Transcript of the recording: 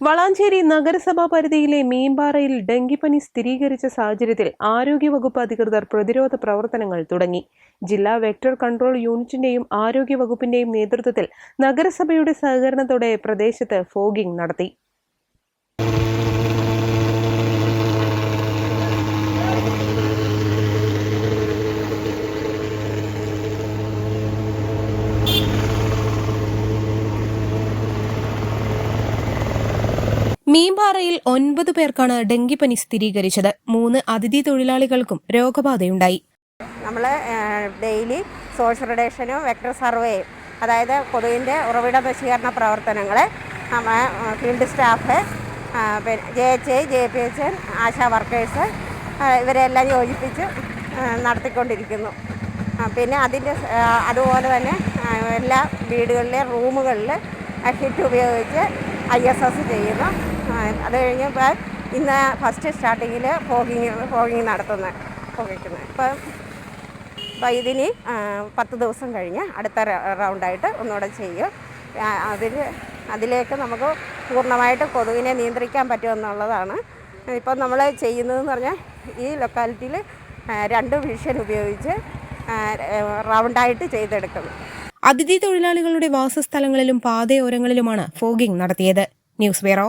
വളാഞ്ചേരി നഗരസഭാ പരിധിയിലെ മീൻപാറയിൽ ഡെങ്കിപ്പനി സ്ഥിരീകരിച്ച സാഹചര്യത്തിൽ ആരോഗ്യവകുപ്പ് അധികൃതർ പ്രതിരോധ പ്രവർത്തനങ്ങൾ തുടങ്ങി. ജില്ലാ വെക്ടർ കൺട്രോൾ യൂണിറ്റിന്റെയും ആരോഗ്യവകുപ്പിന്റെയും നേതൃത്വത്തിൽ നഗരസഭയുടെ സഹകരണത്തോടെ പ്രദേശത്ത് ഫോഗിംഗ് നടത്തി. മീൻപാറയിൽ ഒൻപത് പേർക്കാണ് ഡെങ്കിപ്പനി സ്ഥിരീകരിച്ചത്. മൂന്ന് അതിഥി തൊഴിലാളികൾക്കും രോഗബാധയുണ്ടായി. നമ്മൾ ഡെയിലി സോഴ്സ് റിഡക്ഷനും വെക്ടർ സർവേയും അതായത് കൊതുകിന്റെ ഉറവിട നശീകരണ പ്രവർത്തനങ്ങൾ ഫീൽഡ് സ്റ്റാഫ് പിന്നെ J H I J P H N Asha workers ഇവരെല്ലാം യോജിപ്പിച്ച് നടത്തിക്കൊണ്ടിരിക്കുന്നു. പിന്നെ അതിന്റെ അതുപോലെ തന്നെ എല്ലാ വീടുകളിലെ റൂമുകളിൽ ഹിറ്റ് ഉപയോഗിച്ച് ഐ എസ് എസ് ചെയ്യുന്നു. അത് കഴിഞ്ഞപ്പോൾ ഇന്ന് ഫസ്റ്റ് സ്റ്റാർട്ടിങ്ങിൽ ഫോഗിങ് ഫോഗിങ് നടത്തുന്നത് ഫോഗിക്കുന്നത് ഇപ്പം അപ്പോൾ ഇതിന് പത്ത് ദിവസം കഴിഞ്ഞ് അടുത്ത റൗണ്ടായിട്ട് ഒന്നുകൂടെ ചെയ്യും. അതിൽ അതിലേക്ക് നമുക്ക് പൂർണമായിട്ട് കൊതുകിനെ നിയന്ത്രിക്കാൻ പറ്റുമെന്നുള്ളതാണ്. ഇപ്പം നമ്മൾ ചെയ്യുന്നതെന്ന് പറഞ്ഞാൽ ഈ ലൊക്കാലിറ്റിയിൽ രണ്ട് വിഷൻ ഉപയോഗിച്ച് റൗണ്ടായിട്ട് ചെയ്തെടുക്കുന്നു. അതിഥി തൊഴിലാളികളുടെ വാസസ്ഥലങ്ങളിലും പാതയോരങ്ങളിലുമാണ് ഫോഗിംഗ് നടത്തിയത്. News bureau.